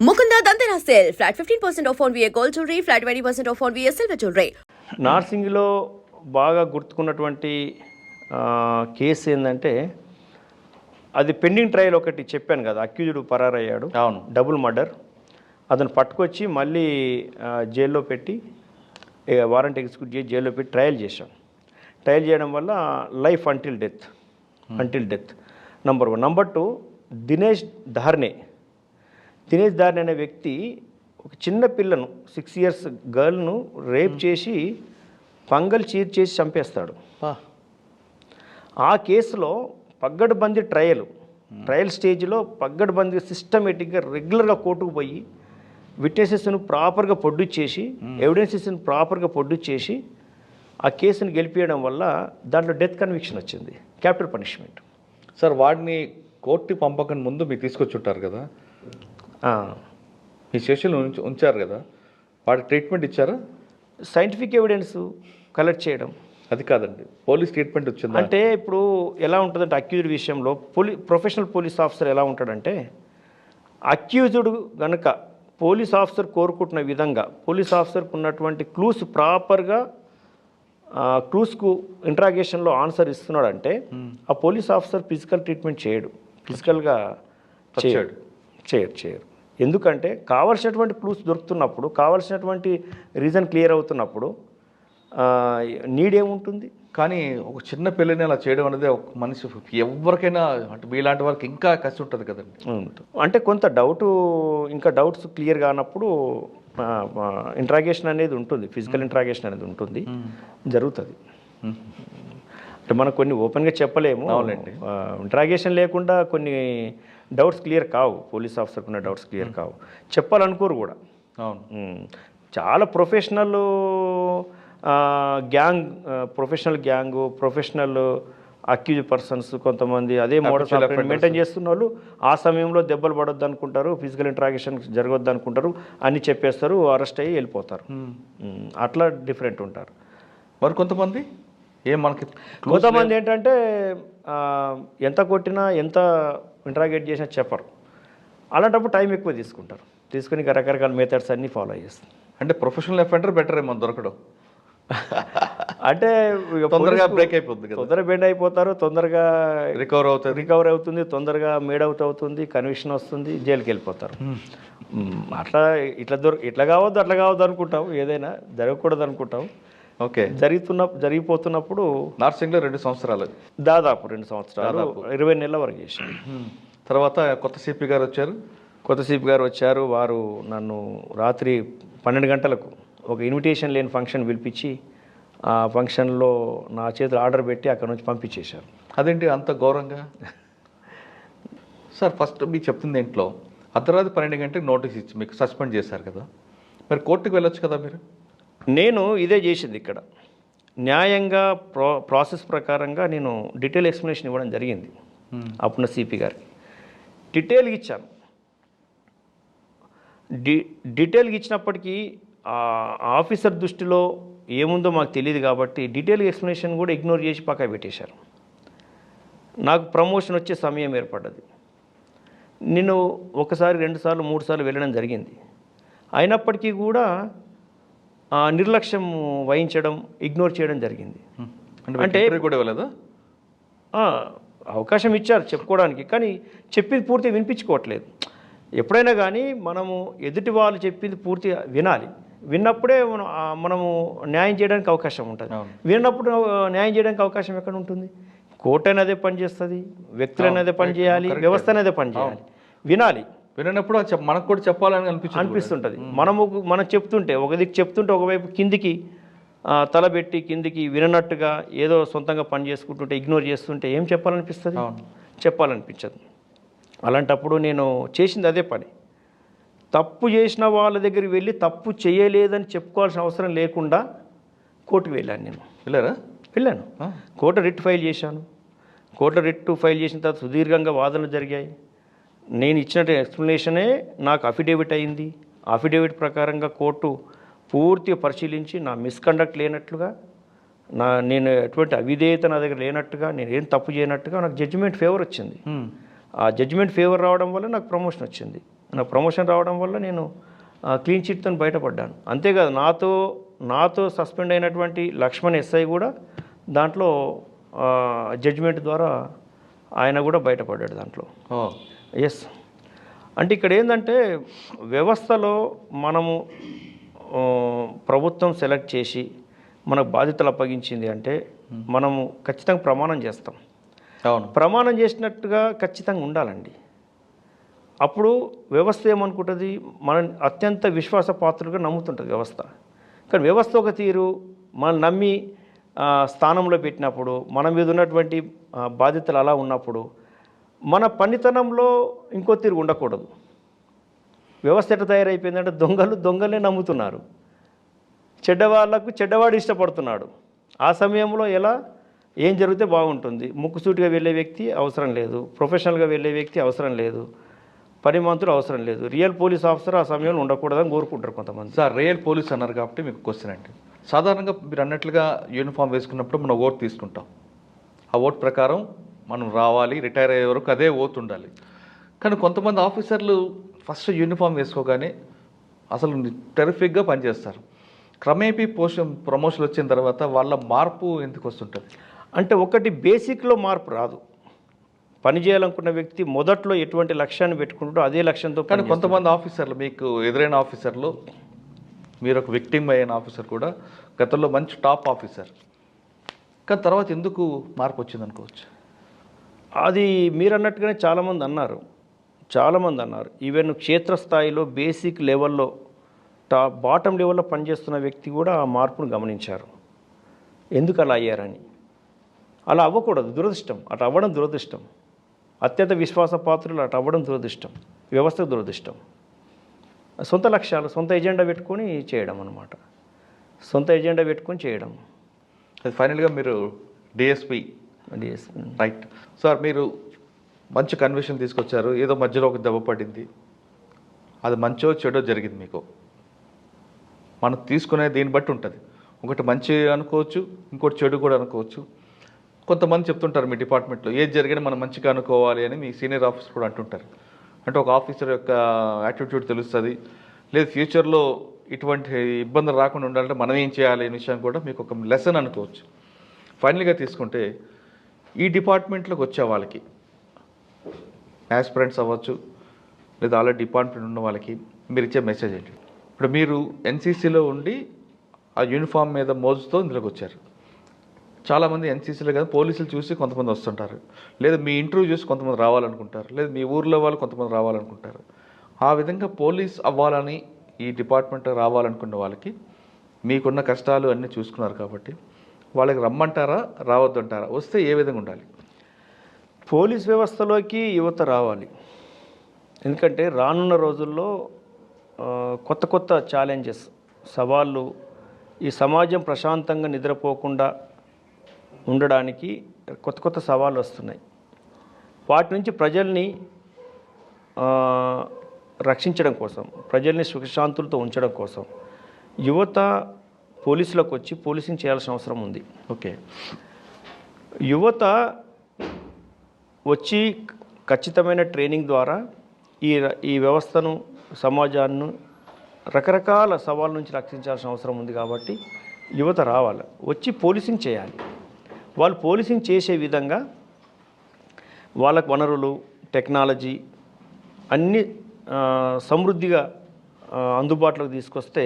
Mukunda Dandara sale. Flat 15% off on VA gold jewelry, flat 20% off on VA silver jewelry. నార్సింగ్లో బాగా గుర్తుకున్నటువంటి case ఏంటంటే అది pending trial ఒకటి చెప్పాను కదా అక్యూజ్డ్ పరారయ్యాడు. అవును. Double murder. అతను పట్టుకొచ్చి మళ్ళీ జైల్లో పెట్టి వారెంట్ ఎగ్జిక్యూట్ చేసి జైల్లో పెట్టి ట్రయల్ చేశాం ట్రయల్ చేయడం వల్ల life until death. Until death. Number one. Number two Dinesh Dharne. Dinesh Darni అనే వ్యక్తి ఒక చిన్న పిల్లను సిక్స్ ఇయర్స్ గర్ల్ను రేప్ చేసి పంగల్ చీర్ చేసి చంపేస్తాడు. ఆ కేసులో పగ్గడబందీ ట్రయల్ ట్రయల్ స్టేజ్లో పగ్గడబందీ సిస్టమేటిక్గా రెగ్యులర్గా కోర్టుకు పోయి విట్నెసెస్ను ప్రాపర్గా ప్రొడ్యూస్ చేసి ఎవిడెన్సెస్ని ప్రాపర్గా ప్రొడ్యూస్ చేసి ఆ కేసును గెలిపించడం వల్ల దాంట్లో డెత్ కన్విక్షన్ వచ్చింది. క్యాపిటల్ పనిష్మెంట్ సార్ వాడిని కోర్టు పంపకని ముందు మీరు తీసుకొచ్చి ఉంటారు కదా మీ సెషన్లో ఉంచ ఉంచారు కదా. వాడి ట్రీట్మెంట్ ఇచ్చారా? సైంటిఫిక్ ఎవిడెన్స్ కలెక్ట్ చేయడం. అది కాదండి. పోలీస్ ట్రీట్మెంట్ వచ్చిందా? అంటే ఇప్పుడు ఎలా ఉంటుందంటే అక్యూజ్డ్ విషయంలో పోలీ ప్రొఫెషనల్ పోలీస్ ఆఫీసర్ ఎలా ఉంటాడంటే అక్యూజ్డ్ గనక పోలీస్ ఆఫీసర్ కోరుకుంటున్న విధంగా పోలీస్ ఆఫీసర్కు ఉన్నటువంటి క్లూస్ ప్రాపర్గా క్లూస్కు ఇంట్రాగేషన్లో ఆన్సర్ ఇస్తున్నాడంటే ఆ పోలీస్ ఆఫీసర్ ఫిజికల్ ట్రీట్మెంట్ చేయడు. ఫిజికల్గా చేయడు. చేయరు చేయరు. ఎందుకంటే కావలసినటువంటి క్లూస్ దొరుకుతున్నప్పుడు కావలసినటువంటి రీజన్ క్లియర్ అవుతున్నప్పుడు నీడ్ ఏముంటుంది? కానీ ఒక చిన్న పిల్లని అలా చేయడం అనేది ఒక మనిషి ఎవరికైనా అంటే మీలాంటి వారికి ఇంకా కష్టం ఉంటుంది కదండి. అంటే కొంత డౌట్ ఇంకా డౌట్స్ క్లియర్ కానప్పుడు ఇంట్రాగేషన్ అనేది ఉంటుంది. ఫిజికల్ ఇంట్రాగేషన్ అనేది ఉంటుంది. జరుగుతుంది. అంటే మనం కొన్ని ఓపెన్గా చెప్పలేము. అవునండి. ఇంట్రాగేషన్ లేకుండా కొన్ని డౌట్స్ క్లియర్ కావు పోలీస్ ఆఫీసర్కి ఉన్న డౌట్స్ క్లియర్ కావు. చెప్పాలనుకోరు కూడా. అవును. చాలా professional gang professional gang professional accuse persons కొంతమంది అదే మోడల్స్ మెయింటైన్ చేస్తున్న వాళ్ళు ఆ సమయంలో దెబ్బలు పడొద్దు అనుకుంటారు ఫిజికల్ ఇంట్రాగేషన్ జరగొద్దు అనుకుంటారు అన్ని చెప్పేస్తారు అరెస్ట్ అయ్యి వెళ్ళిపోతారు. అట్లా డిఫరెంట్ ఉంటారు. మరి కొంతమంది ఏం మనకి కొంతమంది ఏంటంటే ఎంత కొట్టినా ఎంత ఇంట్రాగేట్ చేసినా చెప్పరు. అలాంటప్పుడు టైం ఎక్కువ తీసుకుంటారు. తీసుకుని రకరకాల మెథడ్స్ అన్నీ ఫాలో చేస్తారు. అంటే ప్రొఫెషనల్ అఫెండర్ బెటర్ ఏమో దొరకడం. అంటే తొందరగా బ్రేక్ అయిపోద్ది కదా. తొందరగా బెండ్ అయిపోతారు తొందరగా రికవర్ అవుతుంది రికవర్ అవుతుంది తొందరగా మేడ్ అవుట్ అవుతుంది కన్విక్షన్ వస్తుంది జైలుకి వెళ్ళిపోతారు. మ్మ్. అట్లా ఇట్లా దొర ఇట్లా కావద్దు అట్లా కావద్దు అనుకుంటాం ఏదైనా జరగకూడదు అనుకుంటాం ఓకే. జరుగుతున్న జరిగిపోతున్నప్పుడు నార్సింగ్లో రెండు సంవత్సరాలు. దాదాపు రెండు సంవత్సరాలు. ఇరవై నెలల వరకు చేశాను తర్వాత కొత్త సిపి గారు వచ్చారు. కొత్త సిపి గారు వచ్చారు. వారు నన్ను రాత్రి పన్నెండు గంటలకు ఒక ఇన్విటేషన్ లేని ఫంక్షన్ పిలిపించి ఆ ఫంక్షన్లో నా చేతిలో ఆర్డర్ పెట్టి అక్కడ నుంచి పంపించేశారు. అదేంటి అంత ఘోరంగా? సార్ ఫస్ట్ మీకు చెప్తుంది ఇంట్లో అర్ధరాత్రి పన్నెండు గంటలకు నోటీస్ ఇచ్చి మీకు సస్పెండ్ చేశారు కదా. మరి కోర్టుకు వెళ్ళొచ్చు కదా మీరు? నేను ఇదే చేసింది ఇక్కడ. న్యాయంగా ప్రో ప్రాసెస్ ప్రకారంగా నేను డీటెయిల్ ఎక్స్ప్లెనేషన్ ఇవ్వడం జరిగింది అప్పుడున్న సిపి గారికి. డీటెయిల్గా ఇచ్చాను. డి డీటెయిల్గా ఇచ్చినప్పటికీ ఆ ఆఫీసర్ దృష్టిలో ఏముందో మాకు తెలియదు కాబట్టి డీటెయిల్ ఎక్స్ప్లెనేషన్ కూడా ఇగ్నోర్ చేసి పక్కన పెట్టేశారు. నాకు ప్రమోషన్ వచ్చే సమయం ఏర్పడ్డది. నేను ఒకసారి రెండుసార్లు మూడు సార్లు వెళ్ళడం జరిగింది. అయినప్పటికీ కూడా నిర్లక్ష్యం వహించడం ఇగ్నోర్ చేయడం జరిగింది. అంటే కూడా ఇవ్వలేదా? అవకాశం ఇచ్చారు చెప్పుకోవడానికి కానీ చెప్పింది పూర్తిగా వినిపించుకోవట్లేదు. ఎప్పుడైనా కానీ మనము ఎదుటి వాళ్ళు చెప్పింది పూర్తిగా వినాలి. విన్నప్పుడే మనం మనము న్యాయం చేయడానికి అవకాశం ఉంటుంది. విన్నప్పుడు న్యాయం చేయడానికి అవకాశం ఎక్కడ ఉంటుంది? కోర్టు అయినా అదే పని చేస్తుంది వ్యక్తులైనా అదే పని చేయాలి వ్యవస్థ అదే పని చేయాలి. వినాలి. వినప్పుడు మనకు కూడా చెప్పాలని అనిపించింది అనిపిస్తుంటుంది. మనము మనం చెప్తుంటే ఒక దిక్కు చెప్తుంటే ఒకవైపు కిందికి తలబెట్టి కిందికి విననట్టుగా ఏదో సొంతంగా పని చేసుకుంటుంటే ఇగ్నోర్ చేస్తుంటే ఏం చెప్పాలనిపిస్తుంది. చెప్పాలనిపించదు. అలాంటప్పుడు నేను చేసింది అదే పని. తప్పు చేసిన వాళ్ళ దగ్గరికి వెళ్ళి తప్పు చేయలేదని చెప్పుకోవాల్సిన అవసరం లేకుండా కోర్టుకు వెళ్ళాను నేను. వెళ్ళారా? వెళ్ళాను. కోర్టు రిట్ ఫైల్ చేశాను. కోర్టు రిట్ ఫైల్ చేసిన తర్వాత సుదీర్ఘంగా వాదనలు జరిగాయి. నేను ఇచ్చిన ఎక్స్ప్లెనేషనే నాకు అఫిడేవిట్ అయింది. అఫిడేవిట్ ప్రకారంగా కోర్టు పూర్తిగా పరిశీలించి నా మిస్కండక్ట్ లేనట్లుగా నా నేను ఎటువంటి అవిధేయత నా దగ్గర లేనట్టుగా నేను ఏం తప్పు చేయనట్టుగా నాకు జడ్జిమెంట్ ఫేవర్ వచ్చింది. ఆ జడ్జిమెంట్ ఫేవర్ రావడం వల్ల నాకు ప్రమోషన్ వచ్చింది. నాకు ప్రమోషన్ రావడం వల్ల నేను క్లీన్ చిట్తో బయటపడ్డాను. అంతేకాదు నాతో నాతో సస్పెండ్ అయినటువంటి లక్ష్మణ్ ఎస్ఐ కూడా దాంట్లో జడ్జిమెంట్ ద్వారా ఆయన కూడా బయటపడ్డాడు దాంట్లో. ఓ. ఎస్ అంటే ఇక్కడ ఏంటంటే వ్యవస్థలో మనము ప్రభుత్వం సెలెక్ట్ చేసి మనకు బాధ్యతలు అప్పగించింది అంటే మనము ఖచ్చితంగా ప్రమాణం చేస్తాం. అవును. ప్రమాణం చేసినట్టుగా ఖచ్చితంగా ఉండాలండి. అప్పుడు వ్యవస్థ ఏమనుకుంటుంది? మన అత్యంత విశ్వాసపాత్రులుగా నమ్ముతుంటుంది వ్యవస్థ. కానీ వ్యవస్థ ఒక తీరు మనల్ని నమ్మి స్థానంలో పెట్టినప్పుడు మన మీద ఉన్నటువంటి బాధ్యతలు అలా ఉన్నప్పుడు మన పనితనంలో ఇంకో తీరు ఉండకూడదు. వ్యవస్థ ఎట్లా తయారైపోయిందంటే దొంగలు దొంగలే నమ్ముతున్నారు. చెడ్డవాళ్ళకు చెడ్డవాడు ఇష్టపడుతున్నాడు. ఆ సమయంలో ఎలా? ఏం జరిగితే బాగుంటుంది. ముక్కుసూటిగా వెళ్ళే వ్యక్తి అవసరం లేదు. ప్రొఫెషనల్గా వెళ్ళే వ్యక్తి అవసరం లేదు. పని మంత్రులు అవసరం లేదు. రియల్ పోలీస్ ఆఫీసర్ ఆ సమయంలో ఉండకూడదని కోరుకుంటారు కొంతమంది. సార్ రియల్ పోలీస్ అన్నారు కాబట్టి మీకు క్వశ్చన్ అండి. సాధారణంగా మీరు అన్నట్లుగా యూనిఫామ్ వేసుకున్నప్పుడు మనం ఓట్ తీసుకుంటాం. ఆ ఓట్ ప్రకారం మనం రావాలి రిటైర్ అయ్యే వరకు అదే ఉండాలి. కానీ కొంతమంది ఆఫీసర్లు ఫస్ట్ యూనిఫామ్ వేసుకోగానే అసలు టెరిఫిక్గా పనిచేస్తారు. క్రమేపీ పోషన్ ప్రమోషన్ వచ్చిన తర్వాత వాళ్ళ మార్పు ఎందుకు వస్తుంటుంది? అంటే ఒకటి బేసిక్లో మార్పు రాదు. పని చేయాలనుకున్న వ్యక్తి మొదట్లో ఎటువంటి లక్ష్యాన్ని పెట్టుకుంటాడో అదే లక్ష్యంతో కానీ కొంతమంది ఆఫీసర్లు మీకు ఎదురైన ఆఫీసర్లు మీరు ఒక విక్టిమ్ అయిన ఆఫీసర్ కూడా గతంలో మంచి టాప్ ఆఫీసర్ కానీ తర్వాత ఎందుకు మార్పు వచ్చింది అనుకోవచ్చు అది మీరు అన్నట్టుగానే చాలామంది అన్నారు. చాలామంది అన్నారు. ఈవెన్ క్షేత్రస్థాయిలో బేసిక్ లెవెల్లో టా బాటం లెవెల్లో పనిచేస్తున్న వ్యక్తి కూడా ఆ మార్పును గమనించారు. ఎందుకు అలా అయ్యారని? అలా అవ్వకూడదు. దురదృష్టం. అటు అవ్వడం దురదృష్టం. అత్యంత విశ్వాస పాత్రలు అటు అవ్వడం దురదృష్టం. వ్యవస్థ దురదృష్టం. సొంత లక్ష్యాలు సొంత ఎజెండా పెట్టుకొని చేయడం అనమాట సొంత ఎజెండా పెట్టుకొని చేయడం. అది ఫైనల్గా మీరు డిఎస్పి రైట్ సార్ మీరు మంచి కన్విషన్ తీసుకొచ్చారు. ఏదో మధ్యలో ఒక దెబ్బ పడింది. అది మంచో చెడో జరిగింది మీకు. మనం తీసుకునే దీన్ని బట్టి ఉంటుంది. ఒకటి మంచి అనుకోవచ్చు ఇంకోటి చెడు కూడా అనుకోవచ్చు. కొంతమంది చెప్తుంటారు మీ డిపార్ట్మెంట్లో ఏది జరిగినా మనం మంచిగా అనుకోవాలి అని మీ సీనియర్ ఆఫీసర్ కూడా అంటుంటారు. అంటే ఒక ఆఫీసర్ యొక్క యాటిట్యూడ్ తెలుస్తుంది. లేదు ఫ్యూచర్లో ఇటువంటి ఇబ్బందులు రాకుండా ఉండాలంటే మనం ఏం చేయాలి అనే విషయం కూడా మీకు ఒక లెసన్ అనుకోవచ్చు. ఫైనల్గా తీసుకుంటే ఈ డిపార్ట్మెంట్లోకి వచ్చే వాళ్ళకి. యాస్పిరెంట్స్ అవ్వచ్చు లేదా ఆల్రెడీ డిపార్ట్మెంట్ ఉన్న వాళ్ళకి మీరు ఇచ్చే మెసేజ్ ఏంటి? ఇప్పుడు మీరు ఎన్సీసీలో ఉండి ఆ యూనిఫామ్ మీద మోజుతో ఇందులోకి వచ్చారు. చాలామంది ఎన్సీసీలో కదా పోలీసులు చూసి కొంతమంది వస్తుంటారు. లేదా మీ ఇంటర్వ్యూ చూసి కొంతమంది రావాలనుకుంటారు. లేదా మీ ఊర్లో వాళ్ళు కొంతమంది రావాలనుకుంటారు. ఆ విధంగా పోలీస్ అవ్వాలని ఈ డిపార్ట్మెంట్ రావాలనుకున్న వాళ్ళకి మీకున్న కష్టాలు అన్నీ చూసుకున్నారు కాబట్టి వాళ్ళకి రమ్మంటారా రావద్దంటారా? వస్తే ఏ విధంగా ఉండాలి? పోలీస్ వ్యవస్థలోకి యువత రావాలి. ఎందుకంటే రానున్న రోజుల్లో కొత్త కొత్త ఛాలెంజెస్ సవాళ్ళు ఈ సమాజం ప్రశాంతంగా నిద్రపోకుండా ఉండడానికి కొత్త కొత్త సవాళ్ళు వస్తున్నాయి. వాటి నుంచి ప్రజల్ని రక్షించడం కోసం ప్రజల్ని సుఖశాంతులతో ఉంచడం కోసం యువత పోలీసులకు వచ్చి పోలీసింగ్ చేయాల్సిన అవసరం ఉంది. ఓకే. యువత వచ్చి ఖచ్చితమైన ట్రైనింగ్ ద్వారా ఈ ఈ వ్యవస్థను సమాజాన్ని రకరకాల సవాళ్ళ నుంచి రక్షించాల్సిన అవసరం ఉంది కాబట్టి యువత రావాలి. వచ్చి పోలీసింగ్ చేయాలి. వాళ్ళు పోలీసింగ్ చేసే విధంగా వాళ్ళకు వనరులు టెక్నాలజీ అన్ని సమృద్ధిగా అందుబాటులోకి తీసుకొస్తే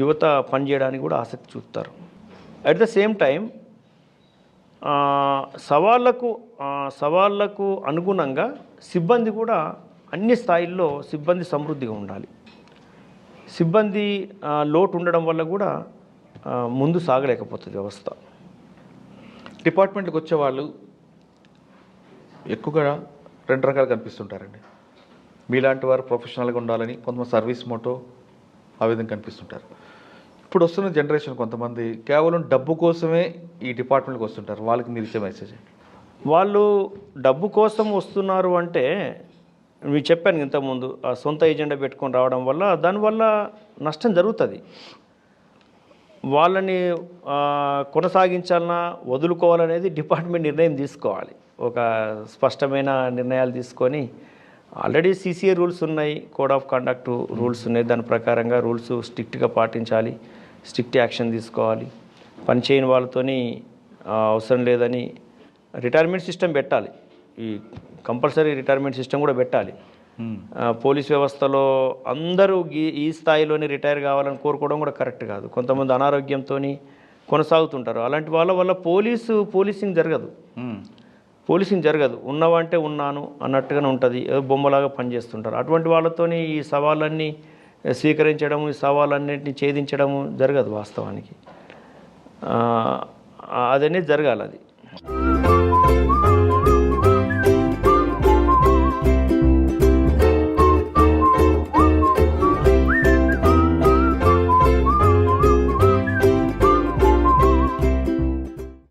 యువత పనిచేయడానికి కూడా ఆసక్తి చూపుతారు. అట్ ద సేమ్ టైం సవాళ్ళకు సవాళ్ళకు అనుగుణంగా సిబ్బంది కూడా అన్ని స్థాయిల్లో సిబ్బంది సమృద్ధిగా ఉండాలి. సిబ్బంది లోటు ఉండడం వల్ల కూడా ముందు సాగలేకపోతుంది వ్యవస్థ. డిపార్ట్మెంట్కి వచ్చే వాళ్ళు ఎక్కువగా రెండు రకాలు కనిపిస్తుంటారండి. మీలాంటి వారు ప్రొఫెషనల్గా ఉండాలని కొంతమంది సర్వీస్ మోటో ఆ విధంగా కనిపిస్తుంటారు. ఇప్పుడు వస్తున్న జనరేషన్ కొంతమంది కేవలం డబ్బు కోసమే ఈ డిపార్ట్మెంట్కి వస్తుంటారు. వాళ్ళకి మీరు ఇచ్చే మెసేజ్ వాళ్ళు డబ్బు కోసం వస్తున్నారు అంటే మీకు చెప్పాను ఇంతకుముందు ఆ సొంత ఏజెండా పెట్టుకొని రావడం వల్ల దానివల్ల నష్టం జరుగుతుంది. వాళ్ళని కొనసాగించాలన్నా వదులుకోవాలనేది డిపార్ట్మెంట్ నిర్ణయం తీసుకోవాలి. ఒక స్పష్టమైన నిర్ణయాలు తీసుకొని ఆల్రెడీ సీసీఏ రూల్స్ ఉన్నాయి కోడ్ ఆఫ్ కండక్ట్ రూల్స్ ఉన్నాయి. దాని ప్రకారంగా రూల్స్ స్ట్రిక్ట్గా పాటించాలి స్ట్రిక్ట్ యాక్షన్ తీసుకోవాలి. పని చేయని వాళ్ళతోని అవసరం లేదని రిటైర్మెంట్ సిస్టమ్ పెట్టాలి. ఈ కంపల్సరీ రిటైర్మెంట్ సిస్టమ్ కూడా పెట్టాలి. పోలీస్ వ్యవస్థలో అందరూ ఈ- స్థాయిలోనే రిటైర్ కావాలని కోరుకోవడం కూడా కరెక్ట్ కాదు. కొంతమంది అనారోగ్యంతో కొనసాగుతుంటారు. అలాంటి వాళ్ళ వల్ల పోలీసు పోలీసింగ్ జరగదు. పోలీసింగ్ జరగదు. ఉన్నవంటే ఉన్నాను అన్నట్టుగానే ఉంటుంది. ఏదో బొమ్మలాగా పనిచేస్తుంటారు. అటువంటి వాళ్ళతోని ఈ సవాళ్ళన్నీ స్వీకరించడం ఈ సవాళ్ళన్నింటినీ ఛేదించడము జరగదు వాస్తవానికి. ఆ, అదనేది జరగాలి అది